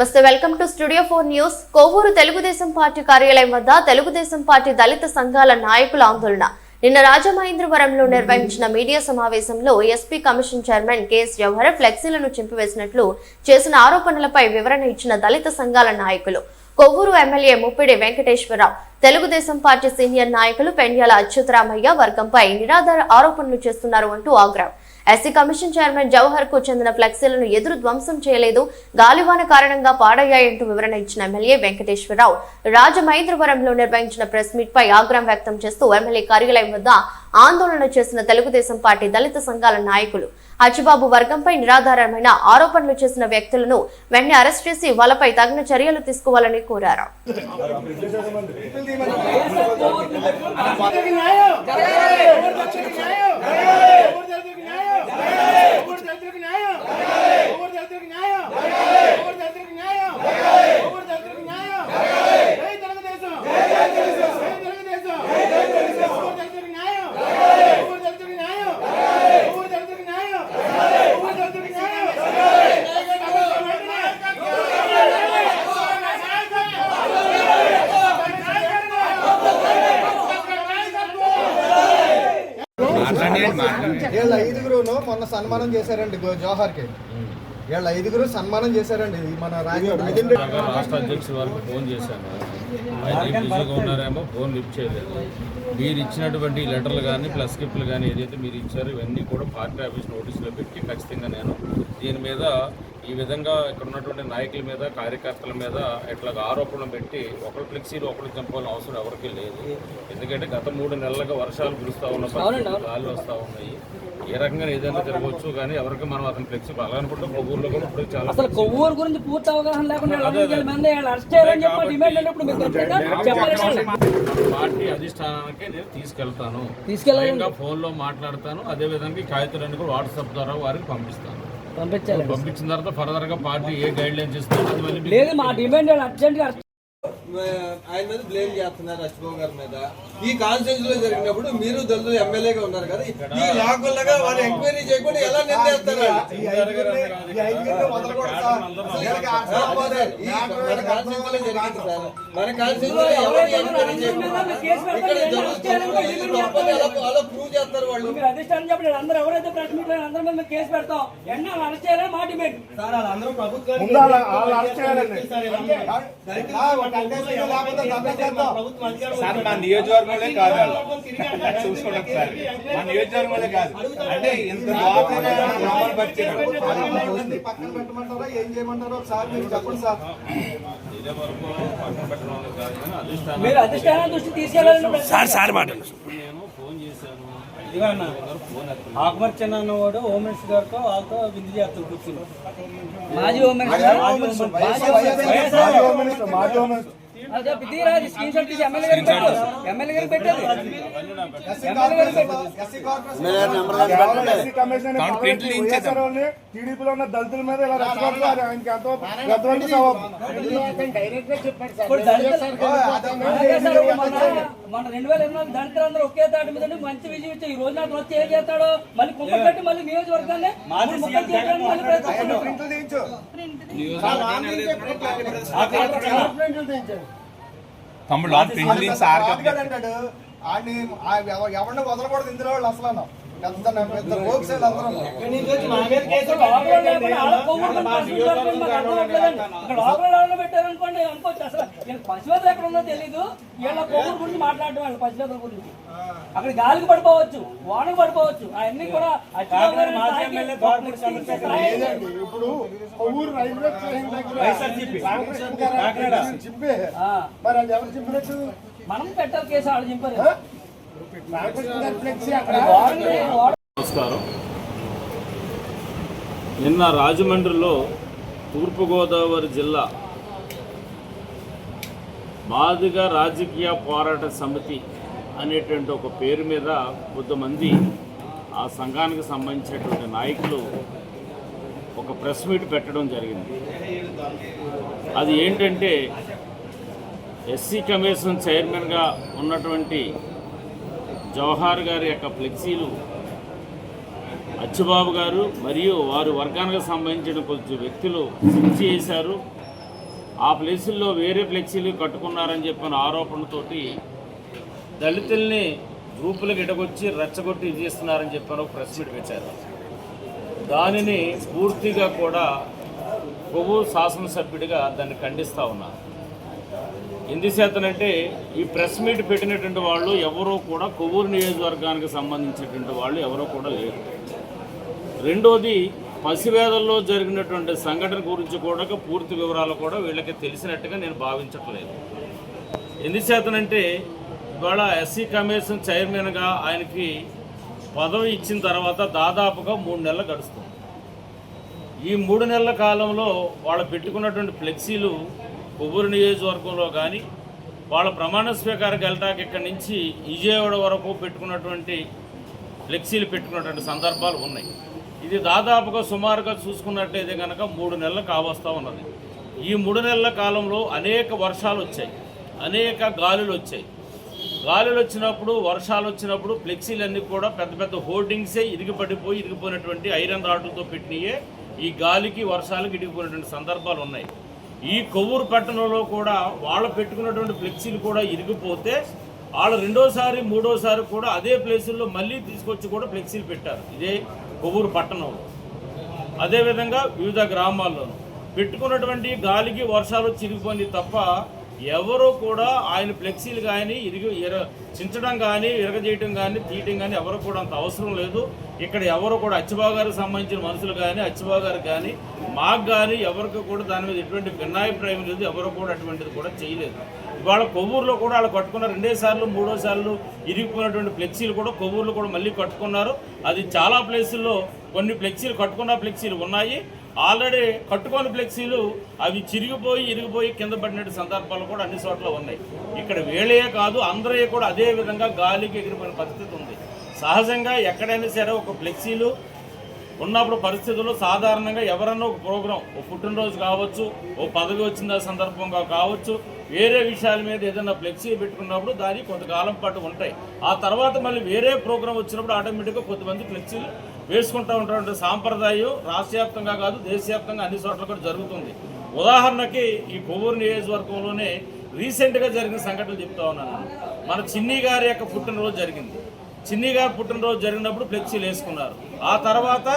నమస్తే welcome to studio four news. Kovvur Telugu Desam party కార్యాలయం వద్ద తెలుగుదేశం పార్టీ దళిత సంఘాల నాయకుల ఆందోళన. నిన్న రాజమహేంద్రవరంలో నిర్వహించిన మీడియా సమావేశంలో SP commission chairman KS Jawahar ఫ్లెక్సీలను చింపివేసినట్లు చేసిన ఆరోపణలపై వివరణ ఇచ్చిన దళిత సంఘాల నాయకులు. Kovvur MLA Muppidi Venkateswara Rao Telugu Desam party senior నాయకులు పెండ్యాల అచ్యుతరామయ్య వర్గంపై నిరాధార ఆరోపణలు చేస్తున్నారు అంటూ ఆగ్రహం. ఎస్సీ కమిషన్ చైర్మన్ జవహర్కు చెందిన ఫ్లెక్సీలను ఎదురు ధ్వంసం చేయలేదు. గాలివాన కారణంగా పాడయ్యాయంటూ వివరణ ఇచ్చిన ఎమ్మెల్యే వెంకటేశ్వరరావు. రాజమహేంద్రవరంలో నిర్వహించిన ప్రెస్ మీట్ పై ఆగ్రహం వ్యక్తం చేస్తూ ఎమ్మెల్యే కార్యాలయం వద్ద ఆందోళన చేసిన తెలుగుదేశం పార్టీ దళిత సంఘాల నాయకులు అచ్చిబాబు వర్గంపై నిరాధారమైన ఆరోపణలు చేసిన వ్యక్తులను వెంటనే అరెస్ట్ చేసి వాళ్ళపై తగిన చర్యలు తీసుకోవాలని కోరారు వీళ్ళ ఐదుగురును మొన్న సన్మానం చేశారండి జవహర్కి వీళ్ళ ఐదుగురు సన్మానం చేశారండి. మన బాగా రాష్ట్ర అధ్యక్షుల వారికి ఫోన్ చేశాను. ఆయన బిజీగా ఉన్నారేమో ఫోన్ లిఫ్ట్ చేయలేదు. మీరు ఇచ్చినటువంటి లెటర్లు కానీ ప్లస్ స్లిప్లు కానీ ఏదైతే మీరు ఇచ్చారో ఇవన్నీ కూడా పార్టీ ఆఫీస్ నోటీసులో పెట్టి ఖచ్చితంగా నేను దీని మీద ఈ విధంగా ఇక్కడ ఉన్నటువంటి నాయకుల మీద కార్యకర్తల మీద ఇట్లా ఆరోపణలు పెట్టి ఒకరు ఫ్లెక్సీలు ఒకరు చంపాలని అవసరం ఎవరికీ లేదు. ఎందుకంటే గత మూడు నెలలుగా వర్షాలు కురుస్తూ ఉన్న పరిస్థితులు, గాలి వస్తూ ఉన్నాయి. ఏ రకంగా ఏదైనా జరగవచ్చు కానీ ఎవరికి మనం అతను ఫ్లెక్సీ అనుకుంటే ఊర్లో కూడా ఇప్పుడు చాలా అసలు కొవ్వూరు గురించి పూర్తి అవగాహన లేకుండా అరెస్ట్ చేయాలని చెప్పి డిమాండ్. పార్టీ అధిష్టానానికి నేను తీసుకెళ్తాను. తీసుకెళ్ళాలి. ఫోన్లో మాట్లాడతాను. అదే విధంగా కాగితాలన్నీ కూడా వాట్సాప్ ద్వారా వారికి పంపిస్తాను. పంపించాలి పంపించిన తర్వాత ఫర్దర్గా పార్టీ ఏ గైడ్ లైన్స్ ఇస్తుందో మీకు లేదు మా డిమాండ్ అర్జెంట్ ఆయన మీద బ్లేమ్ చేస్తున్నారు అచ్చిబాబు గారి మీద. ఈ కాన్ఫరెన్స్లో జరిగినప్పుడు మీరు దళితులు ఎమ్మెల్యేగా ఉన్నారు కదా ఈ లాగుల్లగా వాళ్ళు ఎంక్వైరీ చేయకుండా ఎలా నిర్ణయిస్తారు మన కాన్ఫరెన్స్లో జరిగింది సార్. మన కాన్ఫరెన్స్లో ఎవరిని ఎంక్వైరీ చేయకుండా ఇక్కడ జరుగుతున్న ఇది తప్పని ఎలా అలా ప్రూవ్ చేస్తారు వాళ్ళు. మీరు అధిష్టానం చెప్పండి అందరూ ఎవరైతే ప్రెస్ మీట్లో అందరి మీద కేసు పెడతాం. ఎన్న అరెస్ట్ చేయాలని మా డిమాండ్ ముందు వాళ్ళ- వాళ్ళు సార్ మా నియోజకవర్గంలో కాదు. చూసుకోండి ఒకసారి. మా నియోజకవర్గంలో కాదు. అంటే ఇంత లోపల నమ్మలు పట్టినారు వాళ్ళని పక్కన పెట్టమంటారా? ఏం చేయమంటారో ఒకసారి మీరు చెప్పండి సార్. మీరు అధిష్టానం దృష్టి సార్ సార్ మాట నేను ఫోన్ చేశాను. ఆకుమర్ చిన్న అన్నవాడు హోమ్ మినిస్టర్ గారితో వాళ్ళతో విందు చేస్తాను కూర్చుని మాజీ హోమ్ మినిస్టర్. మాజీ టీడీపీలో ఉన్న దళితుల మీద ఇలా రెచ్చగొడుతూ అది ఆయనకి ఎంతో సవాబు. మొన్న- మొన్న రెండు వేల దళితులందరూ ఒకే తాటి మీద మంచి విజయం ఇచ్చి ఈ రోజు నాకు వచ్చి ఏం చేస్తాడో మళ్ళీ కట్టి మళ్ళీ నియోజకవర్గాన్ని మూడు ముక్కలు చేయడానికి మళ్ళీ తమ్ముడు సార్ ఎవరిని వదలకూడదు ఇందులో వాళ్ళు అసలు పెద్ద పెద్ద అందరూ పెట్టారనుకోండి అనుకోవచ్చు. అసలు వీళ్ళ పశువేతలు ఎక్కడ ఉందో తెలీదు. వీళ్ళ కొవ్వూరు గురించి మాట్లాడటం వాళ్ళ పశువేతల గురించి. అక్కడ గాలికి పడిపోవచ్చు వానకు పడిపోవచ్చు. అవన్నీ కూడా ఇప్పుడు రైల్వే స్టేషన్ దగ్గర మరి అది ఎవరు చింపినట్టు మనం పెట్టాలి కేసు వాళ్ళు చింపారు నమస్కారం. నిన్న రాజమండ్రిలో తూర్పుగోదావరి జిల్లా మాదిగ రాజకీయ పోరాట సమితి అనేటువంటి ఒక పేరు మీద కొంతమంది ఆ సంఘానికి సంబంధించినటువంటి నాయకులు ఒక ప్రెస్ మీట్ పెట్టడం జరిగింది. అది ఏంటంటే ఎస్సీ కమిషన్ చైర్మన్గా ఉన్నటువంటి జవహార్ గారి యొక్క ఫ్లెక్సీలు అచ్చుబాబు గారు మరియు వారు వర్గానికి సంబంధించిన కొంచెం వ్యక్తులు సించి చేశారు. ఆ ప్లేసుల్లో వేరే ఫ్లెక్సీలు కట్టుకున్నారని చెప్పిన ఆరోపణతోటి దళితుల్ని గ్రూపులకు ఇటకొచ్చి రెచ్చగొట్టి ఇది చేస్తున్నారని చెప్పారు ప్రెస్ మీట్ పెట్టారు. దానిని పూర్తిగా కూడా కొవ్వు శాసనసభ్యుడిగా దాన్ని ఖండిస్తూ ఉన్నారు. ఎందుచేతనంటే ఈ ప్రెస్ మీట్ పెట్టినటువంటి వాళ్ళు ఎవరో కూడా కొవ్వూరు నియోజకవర్గానికి సంబంధించినటువంటి వాళ్ళు ఎవరో కూడా లేరు. రెండోది పసివేదల్లో జరిగినటువంటి సంఘటన గురించి కూడా పూర్తి వివరాలు కూడా వీళ్ళకి తెలిసినట్టుగా నేను భావించట్లేదు. ఎందుచేతనంటే ఇవాళ ఎస్సీ కమిషన్ చైర్మన్గా ఆయనకి పదవి ఇచ్చిన తర్వాత దాదాపుగా మూడు నెలలు గడుస్తుంది. ఈ మూడు నెలల కాలంలో వాళ్ళు పెట్టుకున్నటువంటి ఫ్లెక్సీలు కొవ్వూరు నియోజకవర్గంలో కానీ వాళ్ళ ప్రమాణ స్వీకారానికి వెళ్ళటానికి ఇక్కడి నుంచి విజయవాడ వరకు పెట్టుకున్నటువంటి ఫ్లెక్సీలు పెట్టుకున్నటువంటి సందర్భాలు ఉన్నాయి. ఇది దాదాపుగా సుమారుగా చూసుకున్నట్టయితే కనుక మూడు నెలలు కావస్తూ ఉన్నది. ఈ మూడు నెలల కాలంలో అనేక వర్షాలు వచ్చాయి. అనేక గాలులు వచ్చాయి. గాలులు వచ్చినప్పుడు వర్షాలు వచ్చినప్పుడు ఫ్లెక్సీలన్నీ కూడా పెద్ద పెద్ద హోర్డింగ్సే ఇరిగిపడిపోయి ఇరిగిపోయినటువంటి ఐరన్ రాడ్లతో పెట్టినయే ఈ గాలికి వర్షాలకు ఇరిగిపోయినటువంటి సందర్భాలు ఉన్నాయి. ఈ కొవ్వూరు పట్టణంలో కూడా వాళ్ళు పెట్టుకున్నటువంటి ఫ్లెక్సీలు కూడా ఇరిగిపోతే వాళ్ళు రెండోసారి మూడోసారి కూడా అదే ప్లేసుల్లో మళ్ళీ తీసుకొచ్చి కూడా ఫ్లెక్సీలు పెట్టారు. ఇదే కొవ్వూరు పట్టణంలో. అదేవిధంగా వివిధ గ్రామాల్లోనూ. పెట్టుకున్నటువంటి గాలికి వర్షాలు చిరిగిపోయింది తప్ప ఎవరు కూడా ఆయన ఫ్లెక్సీలు కానీ ఇరిగి ఇర చించడం కానీ ఇరగజేయటం కానీ తీయటం కానీ ఎవరు కూడా అంత అవసరం లేదు. ఇక్కడ ఎవరు కూడా అచ్చిబాబు గారికి సంబంధించిన మనుషులు కానీ అచ్చిబాబు గారికి కానీ మాకు కానీ ఎవరికి కూడా దాని మీద ఎటువంటి భిన్నాభిప్రాయం లేదు. ఎవరు కూడా అటువంటిది కూడా చేయలేదు. ఇవాళ కొవ్వూరులో కూడా వాళ్ళు కట్టుకున్న రెండేసార్లు మూడోసార్లు మూడో సార్లు ఇరిగిపోయినటువంటి ఫ్లెక్సీలు కూడా కొవ్వూరులో కూడా మళ్ళీ కట్టుకున్నారు. అది చాలా ప్లేసుల్లో కొన్ని ఫ్లెక్సీలు కట్టుకున్న ఫ్లెక్సీలు ఉన్నాయి. ఆల్రెడీ కట్టుకొని ఫ్లెక్సీలు అవి చిరిగిపోయి ఇరిగిపోయి కింద పడినటువంటి సందర్భాలు కూడా అన్ని చోట్ల ఉన్నాయి. ఇక్కడ వేళే కాదు అందరూ కూడా అదే విధంగా గాలికి ఎగిరిపోయిన పరిస్థితి ఉంది. సహజంగా ఎక్కడైనా సరే ఒక ఫ్లెక్సీలు ఉన్నప్పుడు పరిస్థితుల్లో సాధారణంగా ఎవరన్నా ఒక ప్రోగ్రాం ఓ పుట్టినరోజు కావచ్చు ఓ పదవి వచ్చిన సందర్భంగా కావచ్చు వేరే విషయాల మీద ఏదైనా ఫ్లెక్సీ పెట్టుకున్నప్పుడు దానికి కొంతకాలం పాటు ఉంటాయి. ఆ తర్వాత మళ్ళీ వేరే ప్రోగ్రాం వచ్చినప్పుడు ఆటోమేటిక్గా కొంతమంది ఫ్లెక్సీలు వేసుకుంటూ ఉంటాడు సాంప్రదాయం రాష్ట్ర వ్యాప్తంగా కాదు దేశవ్యాప్తంగా అన్ని చోట్ల కూడా జరుగుతుంది. ఉదాహరణకి ఈ కొవ్వూరు నియోజకవర్గంలోనే రీసెంట్గా జరిగిన సంఘటనలు చెప్తా ఉన్నాను. మన చిన్ని గారి యొక్క పుట్టినరోజు జరిగింది. చిన్ని గారు పుట్టినరోజు జరిగినప్పుడు ఫ్లెక్సీలు వేసుకున్నారు. ఆ తర్వాత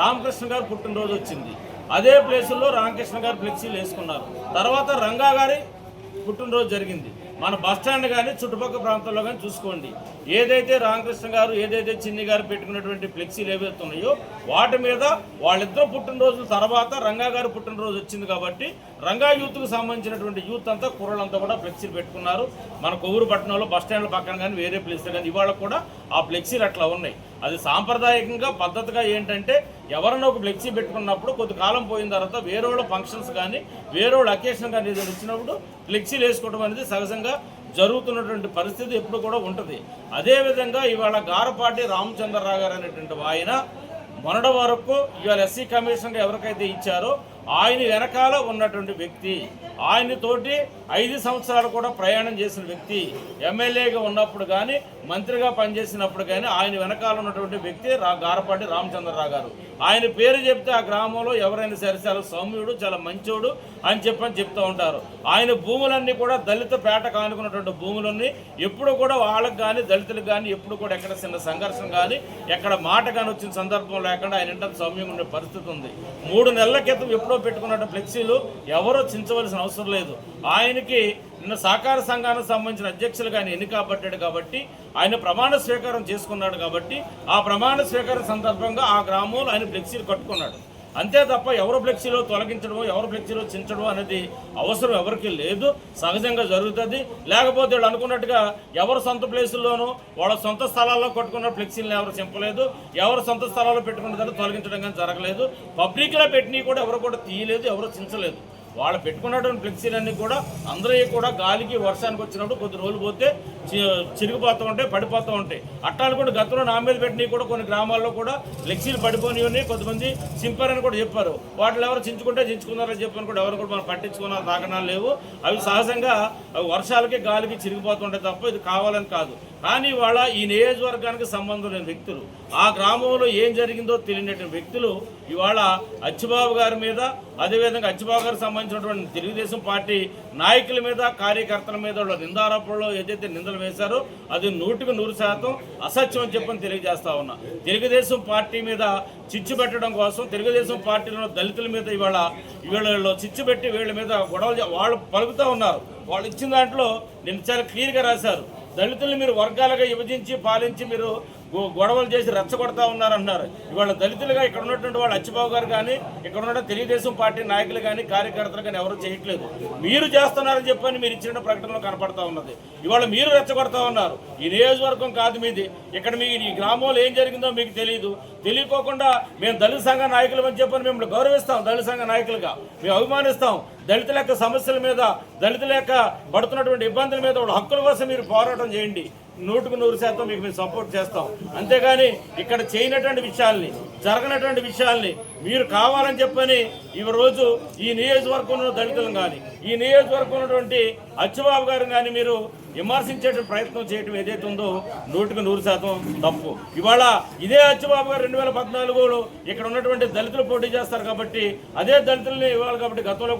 రామకృష్ణ గారు పుట్టినరోజు వచ్చింది. అదే ప్లేసుల్లో రామకృష్ణ గారు ఫ్లెక్సీలు వేసుకున్నారు. తర్వాత రంగా గారి పుట్టినరోజు జరిగింది. మన బస్ స్టాండ్ కానీ చుట్టుపక్కల ప్రాంతాల్లో కానీ చూసుకోండి. ఏదైతే రామకృష్ణ గారు ఏదైతే చిన్ని గారు పెట్టుకున్నటువంటి ఫ్లెక్సీలు ఏవైతే ఉన్నాయో వాటి మీద వాళ్ళిద్దరు పుట్టినరోజుల తర్వాత రంగా గారు పుట్టినరోజు వచ్చింది కాబట్టి రంగా యూత్కు సంబంధించినటువంటి యూత్ అంతా కూరలంతా కూడా ఫ్లెక్సీలు పెట్టుకున్నారు. మన కొవ్వూరు పట్టణంలో బస్ స్టాండ్ల పక్కన కానీ వేరే ప్లేస్ కానీ ఇవాళ కూడా ఆ ఫ్లెక్సీలు అట్లా ఉన్నాయి. అది సాంప్రదాయకంగా పద్ధతిగా ఏంటంటే ఎవరైనా ఒక ఫ్లెక్సీ పెట్టుకున్నప్పుడు కొద్ది కాలం పోయిన తర్వాత వేరే వాళ్ళ ఫంక్షన్స్ కానీ వేరే అకేషన్ కానీ ఏదైనా వచ్చినప్పుడు ఫ్లెక్సీలు వేసుకోవడం అనేది సహజంగా జరుగుతున్నటువంటి పరిస్థితి ఎప్పుడు కూడా ఉంటుంది. అదేవిధంగా ఇవాళ గారపాటి రామచంద్రరావు గారు అనేటువంటి ఆయన మొన్నటి వరకు ఇవాళ ఎస్సీ కమిషన్గా ఎవరికైతే ఇచ్చారో ఆయన వెనకాల ఉన్నటువంటి వ్యక్తి ఆయనతోటి ఐదు సంవత్సరాలు కూడా ప్రయాణం చేసిన వ్యక్తి ఎమ్మెల్యేగా ఉన్నప్పుడు కానీ మంత్రిగా పనిచేసినప్పుడు కానీ ఆయన వెనకాల ఉన్నటువంటి వ్యక్తి రా గారపాటి రామచంద్రరావు గారు. ఆయన పేరు చెప్తే ఆ గ్రామంలో ఎవరైనా సరే చాలా సౌమ్యుడు చాలా మంచోడు అని చెప్పని చెప్తూ ఉంటారు. ఆయన భూములన్నీ కూడా దళిత పేట కానుకున్నటువంటి భూములన్నీ ఎప్పుడు కూడా వాళ్ళకు కానీ దళితులకు కానీ ఎప్పుడు కూడా ఎక్కడ చిన్న సంఘర్షణ కానీ ఎక్కడ మాట కానీ వచ్చిన సందర్భం లేకుండా ఆయన ఇంటర్ సౌమ్యంగా ఉండే పరిస్థితి ఉంది. మూడు నెలల క్రితం ఎప్పుడు పెట్టుకున్న ఫ్లెక్సీలు ఎవరో చించవలసిన అవసరం లేదు. ఆయనకి నిన్న సహకార సంఘానికి సంబంధించిన అధ్యక్షులుగా ఆయన ఎన్నికబడ్డాడు కాబట్టి ఆయన ప్రమాణ స్వీకారం చేసుకున్నాడు కాబట్టి ఆ ప్రమాణ స్వీకారం సందర్భంగా ఆ గ్రామంలో ఆయన ఫ్లెక్సీలు కట్టుకున్నాడు. అంతే తప్ప ఎవరు ఫ్లెక్సీలో తొలగించడం ఎవరు ఫ్లెక్సీలో చించడం అనేది అవసరం ఎవరికి లేదు. సహజంగా జరుగుతుంది. లేకపోతే వీళ్ళు అనుకున్నట్టుగా ఎవరు సొంత ప్లేసుల్లోనూ వాళ్ళ సొంత స్థలాల్లో కొట్టుకున్న ఫ్లెక్సీలను ఎవరు చింపలేదు. ఎవరు సొంత స్థలాల్లో పెట్టుకున్న తొలగించడం కానీ జరగలేదు. పబ్లిక్లో పెట్టినవి కూడా ఎవరు కూడా తీయలేదు ఎవరు చించలేదు. వాళ్ళు పెట్టుకున్నటువంటి ఫ్లెక్సీలన్నీ కూడా అందరూ కూడా గాలికి వర్షానికి వచ్చినప్పుడు కొద్ది రోజులు పోతే చి- చిరిగిపోతూ ఉంటాయి పడిపోతూ ఉంటాయి. అట్టాలు కూడా గతంలో నా మీద పెట్టినవి కూడా కొన్ని గ్రామాల్లో కూడా ఫ్లెక్సీలు పడిపోయినవి కొంతమంది చింపారని కూడా చెప్పారు. వాటిని ఎవరు చించుకుంటే చించుకున్నారని చెప్పని కూడా ఎవరు కూడా మనం పట్టించుకున్న దాఖనాలు లేవు. అవి సహజంగా అవి వర్షాలకి గాలికి చిరిగిపోతుంటాయి తప్ప ఇది కావాలని కాదు. కానీ ఇవాళ ఈ నియోజకవర్గానికి సంబంధం లేని వ్యక్తులు ఆ గ్రామంలో ఏం జరిగిందో తెలియనటువంటి వ్యక్తులు ఇవాళ అచ్చిబాబు గారి మీద అదేవిధంగా అచ్చిబాబు గారికి సంబంధించినటువంటి తెలుగుదేశం పార్టీ నాయకుల మీద కార్యకర్తల మీద వాళ్ళ నిందారోపణలో ఏదైతే నిందలు వేశారో అది నూటికి నూరు శాతం అసత్యం అని చెప్పని తెలియజేస్తా ఉన్నా. తెలుగుదేశం పార్టీ మీద చిచ్చు పెట్టడం కోసం తెలుగుదేశం పార్టీలో దళితుల మీద ఇవాళ వీళ్ళు చిచ్చు పెట్టి వీళ్ళ మీద గొడవలు వాళ్ళు పలుకుతూ ఉన్నారు. వాళ్ళు ఇచ్చిన దాంట్లో నేను చాలా క్లియర్గా రాశారు. దళితులను మీరు వర్గాలుగా విభజించి పాలించి మీరు గొడవలు చేసి రెచ్చగొడతా ఉన్నారంటున్నారు. ఇవాళ దళితులుగా ఇక్కడ ఉన్నటువంటి వాళ్ళు అచ్చిబాబు గారు కానీ ఇక్కడ ఉన్న తెలుగుదేశం పార్టీ నాయకులు కానీ కార్యకర్తలు కానీ ఎవరు చేయట్లేదు. మీరు చేస్తున్నారని చెప్పని మీరు ఇచ్చిన ప్రకటనలో కనపడతా ఉన్నది. ఇవాళ మీరు రెచ్చగొడతా ఉన్నారు. ఈ నియోజకవర్గం కాదు మీది. ఇక్కడ మీ ఈ గ్రామంలో ఏం జరిగిందో మీకు తెలియదు తెలియకోకుండా మేము దళిత సంఘ నాయకులు అని చెప్పని మిమ్మల్ని గౌరవిస్తాం దళిత సంఘ నాయకులుగా. మేము అభిమానిస్తాం. దళితుల యొక్క సమస్యల మీద దళితుల యొక్క పడుతున్నటువంటి ఇబ్బందుల మీద వాళ్ళ హక్కుల కోసం మీరు పోరాటం చేయండి. నూటుకు నూరు శాతం మీకు మేము సపోర్ట్ చేస్తాం. అంతేగాని ఇక్కడ చేయనటువంటి విషయాల్ని జరగనటువంటి విషయాల్ని మీరు కావాలని చెప్పని ఈ రోజు ఈ నియోజకవర్గంలో దళితులను కానీ ఈ నియోజకవర్గం ఉన్నటువంటి అచ్చుబాబు గారు కానీ మీరు విమర్శించే ప్రయత్నం చేయడం ఏదైతే ఉందో నూటికి నూరు శాతం తప్పు. ఇవాళ ఇదే అచ్చుబాబు గారు రెండు వేల పద్నాలుగులో ఇక్కడ ఉన్నటువంటి దళితులు పోటీ చేస్తారు కాబట్టి అదే దళితుల్ని ఇవ్వాలి కాబట్టి గతంలో